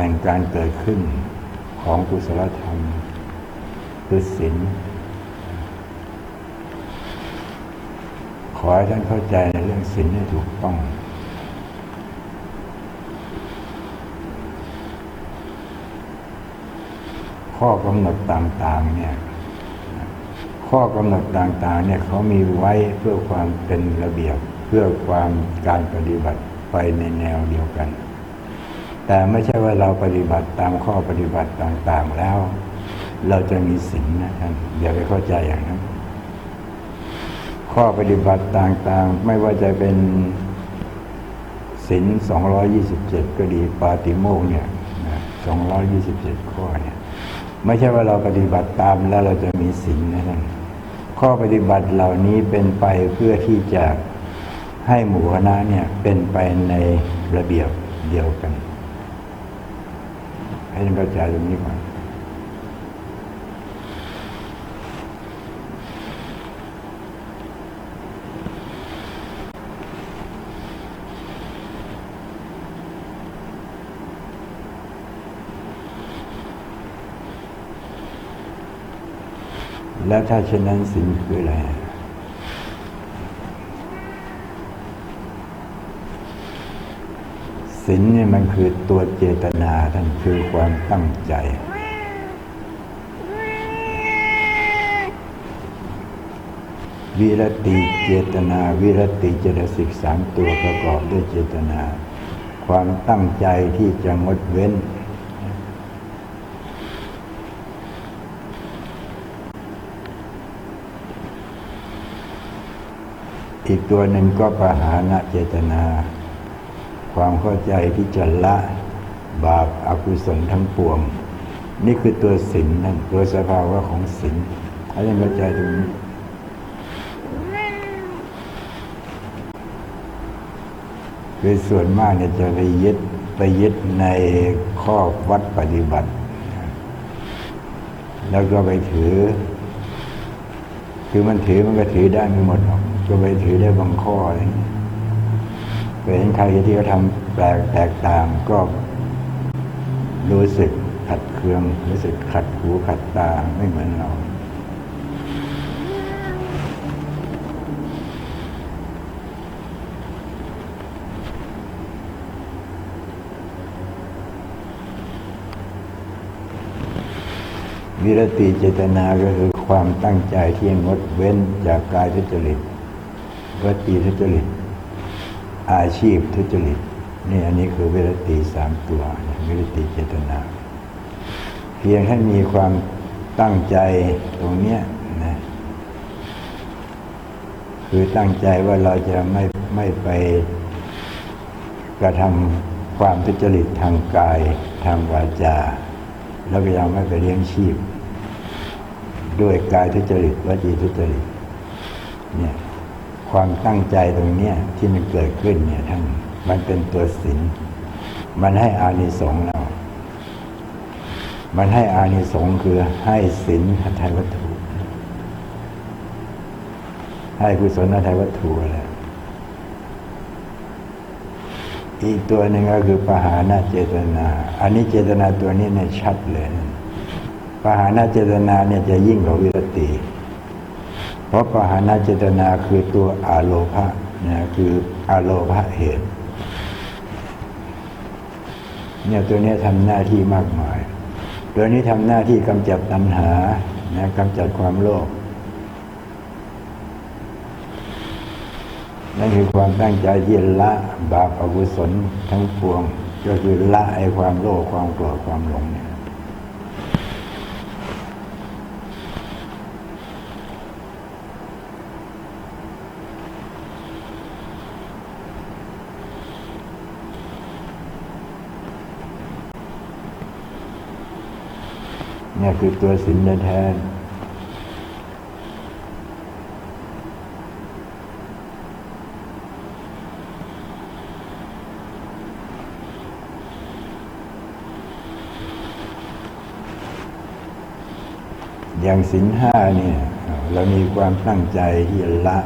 ห่งการเกิดขึ้นของกุศลธรรมคือศีลขอให้ท่านเข้าใจในเรื่องศีลให้ถูกต้อง ข้อกำหนดต่างๆเนี่ย ข้อกำหนดต่างๆเนี่ยเขามีไว้เพื่อความเป็นระเบียบเพื่อความการปฏิบัติไปในแนวเดียวกัน แต่ไม่ใช่ว่าเราปฏิบัติตามข้อปฏิบัติต่างๆแล้ว เราจะมีศีลนะท่านอย่าไปเข้าใจอย่างนั้นข้อปฏิบัติต่างๆ ไม่ว่าจะเป็นศีล227 ก็ดีปาติโมกเนี่ยนะ227 ข้อเนี่ย ไม่ใช่ว่าเราปฏิบัติตามแล้วเราจะมีศีลนะท่านข้อปฏิบัติเหล่านี้เป็นไปเพื่อที่จะให้หมู่คณะเนี่ยเป็นไปในระเบียบเดียวกัน ให้ท่านเข้าใจตรงนี้ก่อนแล้วถ้าเช่นนั้นสิ่งคืออะไร ศีลเนี่ยมันคือตัวเจตนาท่านคือความตั้งใจ วิรติเจตนา วิรติเจตสิกสามตัวประกอบด้วยเจตนา ความตั้งใจที่จะงดเว้น อีกตัวหนึ่งก็ปหานะเจตนา ความเข้าใจที่จะละบาปอากุศลทั้งปวง นี่คือตัวศีลนั่นตัวสภาวะของศีลให้ท่านเข้าใจตรงนี้คือส่วนมากเนี่ยจะไปยึดไปยึดในข้อวัดปฏิบัติ แล้วก็ไปถือ คือมันถือมันก็ถือได้ไม่หมดหรอกก็ไปถือได้บางข้ออะไรอย่างเงี้ย เห็นใครที่เขาทำแปลกแตกต่างก็รู้สึกขัดเคืองรู้สึกขัดหูขัดตาไม่เหมือนเรา วิรติเจตนาก็คือความตั้งใจที่งดเว้นจากกายทุจริตวจีทุจริต อาชีพทุจริตนี่อันนี้คือวิรติสามตัววิรติเจตนา เพียงให้มีความตั้งใจตรงเนี้ยนะคือตั้งใจว่าเราจะไม่ไม่ไปกระทำความทุจริตทางกายทางวาจา แล้วก็ยังไม่ไปเลี้ยงชีพ ด้วยกายทุจริตวจีทุจริตเนี่ย ความตั้งใจตรงเนี้ยที่มันเกิดขึ้นเนี่ยท่านมันเป็นตัวศีลมันให้อานิสงส์เรา มันให้อานิสงส์คือให้ศีลหัตถวัตถุ ให้กุศลหัตถวัตถุแหละอีกตัวหนึ่งก็คือปหานาเจตนา อันนี้เจตนาตัวนี้เนี่ยชัดเลยปหานาเจตนาเนี่ยจะยิ่งกว่าวิรติ เพราะปหานาเจตนาคือตัวอาโลภะนะคืออาโลภะเหตุเนี่ยตัวนี้ทำหน้าที่มากมาย ตัวนี้ทำหน้าที่กำจัดตัณหานะกำจัดความโลภนั่นคือความตั้งใจที่ละบาปอกุศลทั้งปวง ก็คือละไอความโลภความโกรธความหลงเนี่ย เนี่ยคือตัวศีลแท้อย่างสินห้าเนี่ยเรามีความตั้งใจที่จะละ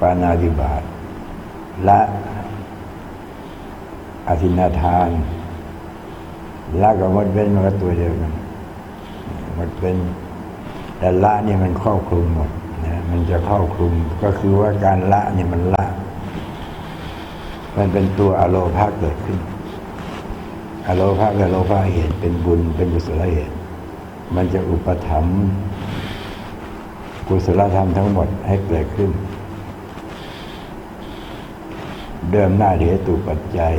ปานาติบาตละอธินาทานละกับงดเว้นมันก็ตัวเดียวกัน งดเว้นแต่ละนี่มันครอบคลุมหมดนะมันจะครอบคลุมก็คือว่าการละเนี่ยมันละ มันเป็นตัวอโลภาเกิดขึ้น อโลภากับโลภะเหตุเป็นบุญเป็นกุศลเหตุมันจะอุปถัมภ์กุศลธรรมทั้งหมดให้เกิดขึ้น เดิมหน้าเหตุปัจจัย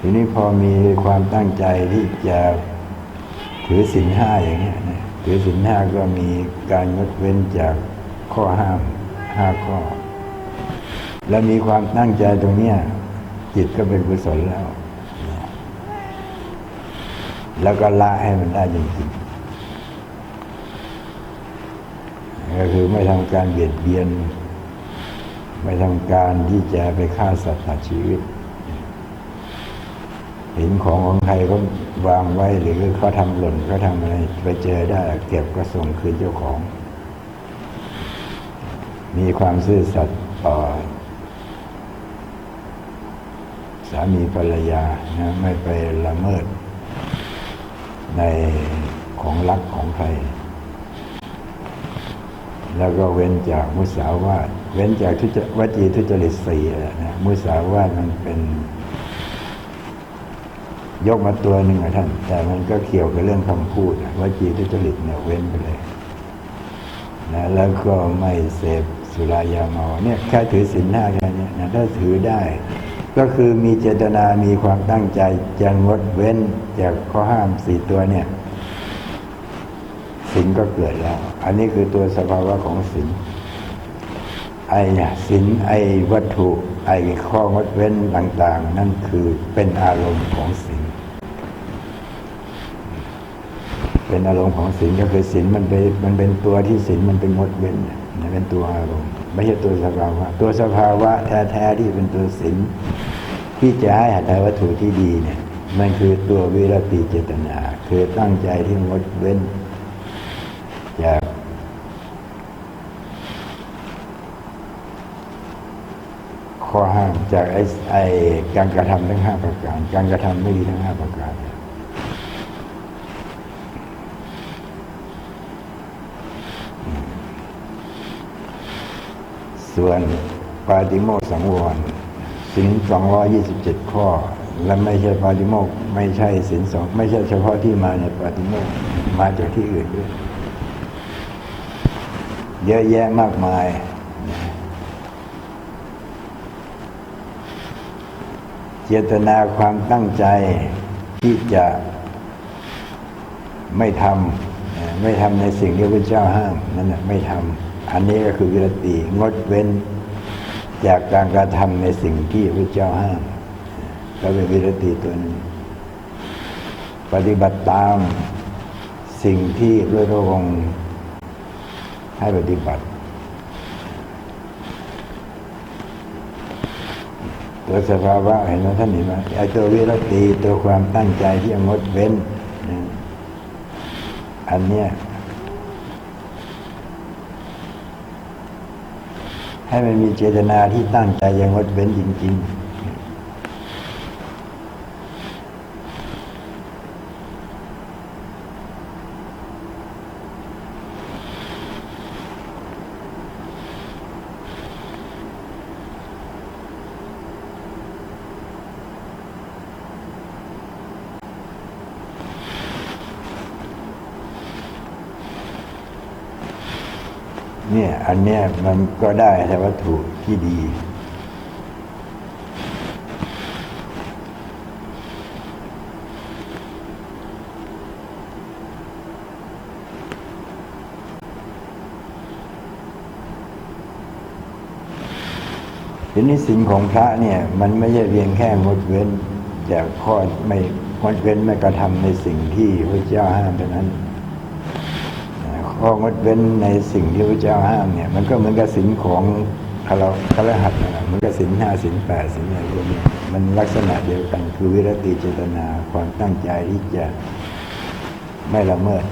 ทีนี้พอมีความตั้งใจที่จะถือศีลห้าอย่างเงี้ยนะถือศีลห้าก็มีการงดเว้นจากข้อห้ามห้าข้อ แล้วมีความตั้งใจตรงเนี้ยจิตก็เป็นกุศลแล้ว แล้วก็ละให้มันได้จริงๆก็คือไม่ทำการเบียดเบียน ไม่ทำการที่จะไปฆ่าสัตว์ตัดชีวิต เห็นของของใครก็วางไว้หรือเขาทำหล่นเขาทำอะไรไปเจอได้เก็บก็ส่งคืนเจ้าของ มีความซื่อสัตย์ต่อสามีภรรยานะไม่ไปละเมิด ในของรักของใคร แล้วก็เว้นจากมุสาวาทเว้นจากทุจวจีทุจริตสี่นะมุสาวาทมันเป็น ยกมาตัวหนึ่งอะท่าน แต่มันก็เกี่ยวกับเรื่องคำพูดนะวจีทุจริตเนี่ยเว้นไปเลยนะแล้วก็ไม่เสพสุรายาเมาเนี่ยแค่ถือศีลห้าแค่เนี้นะถ้าถือได้ ก็คือมีเจตนามีความตั้งใจจะงดเว้นจากข้อห้ามสี่ตัวเนี่ยศีลก็เกิดแล้ว อันนี้คือตัวสภาวะของศีล ไอ้ศีลไอ้วัตถุไอ้ข้องดเว้นต่างๆ นั่นคือเป็นอารมณ์ของศีลเป็นอารมณ์ของศีลก็คือศีลมันเป็นมันเป็นตัวที่ศีลมันเป็นงดเว้นเนี่ยเป็นตัวอารมณ์ไม่ใช่ตัวสภาวะ ตัวสภาวะแท้ๆที่เป็นตัวศีลที่จะให้หัตถวัตถุที่ดีเนี่ยมันคือตัววิรติเจตนา คือตั้งใจที่งดเว้นจาก ข้อห้ามจากไอ้ไอ้การกระทำทั้งห้าประการ การกระทำไม่ดีทั้งห้าประการ ส่วนปาติโมสังวรสินสองร้อยี่สิบเจ็ดข้อ และไม่ใช่ปาติโมกไม่ใช่สินสองไม่ใช่เฉพาะที่มาในปาติโมกมาจากที่อื่นด้วย เยอะแยะมากมาย เจตนาความตั้งใจที่จะไม่ทำไม่ทำในสิ่งที่พระเจ้าห้ามนั่นแหละไม่ทำอันนี้ก็คือวิรติงดเว้น จากการกระทำในสิ่งที่พระเจ้าห้ามก็เป็นวิรติตัวนึงปฏิบัติตามสิ่งที่พระองค์ให้ปฏิบัติ ตัวสภาวะเห็นไหมท่านเห็นไหมไอ้ตัววิรติตัวความตั้งใจที่งดเว้น อันเนี้ยให้มันมีเจตนาที่ตั้งใจจะงดเว้นจริง ๆ เนี่ยอันเนี้ยมันก็ได้แต่วัตถุที่ดี ทีนี้สิ่งของพระเนี่ย มันไม่ใช่เพียงแค่งดเว้นจากข้อไม่งดเว้นไม่กระทำในสิ่งที่พระเจ้าห้ามเท่านั้น ข้องดเว้นในสิ่งที่พระเจ้าห้ามเนี่ยมันก็เหมือนกับสินของคาราคารหัสนะเหมือนกับสินห้าสินแปดสินอะไรพวกนี้มันลักษณะเดียวกันคือวิรติเจตนาความตั้งใจที่จะไม่ละเมิด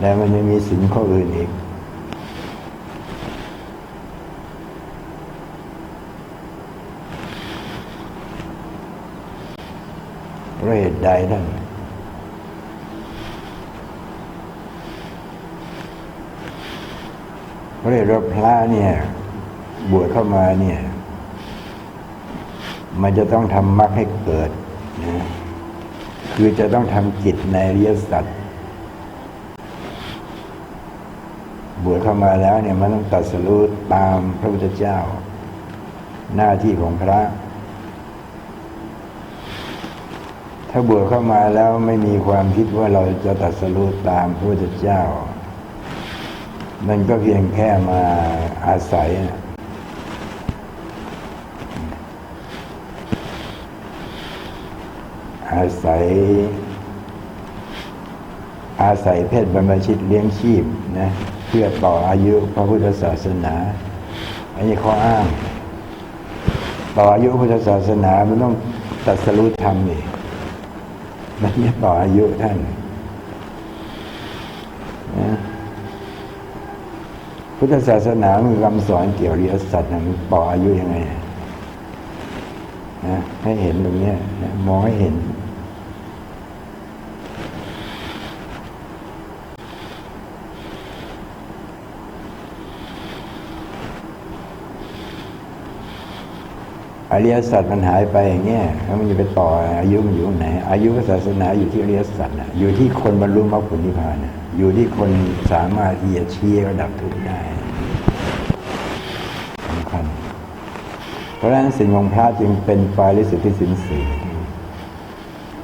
แล้วมันยังมีสินข้ออื่นอีกเพราะเหตุใดท่น เพราะเหตุว่าพระเนี่ย บวชเข้ามาเนี่ย มันจะต้องทำมรรคให้เกิดนะคือจะต้องทำจิตในอริยสัจบวชเข้ามาแล้วเนี่ยมันต้องตัดสรู้ตามพระพุทธเจ้า หน้าที่ของพระ ถ้าบวชเข้ามาแล้วไม่มีความคิดว่าเราจะตัดสรู้ตามพระพุทธเจ้า มันก็เพียงแค่มาอาศัยนะอาศัย อาศัยเพศบรรพชิตเลี้ยงชีพนะเพื่อต่ออายุพระพุทธศาสนา อันนี้ข้ออ้าง ต่ออายุพุทธศาสนามันต้องตัดสรุธรรมนี่มันไม่ต่ออายุท่านนะ พุทธศาสนามีคำสอนเกี่ยวกับอริยสัจนะมันต่ออายุยังไงนะให้เห็นตรงนี้นะมองให้เห็น อริยสัจมันหายไปอย่างเงี้ยแล้วมันจะไปต่ออายุมันอยู่ไหน อายุศาสนาอยู่ที่อริยสัจนะอยู่ที่คนบรรลุมรรคผลนิพพานนะอยู่ที่คนสามารถที่จะชี้ระดับทุกข์ได้สำคัญ เพราะฉะนั้นสิ่งของพระจึงเป็นปาริสุทธิสินสี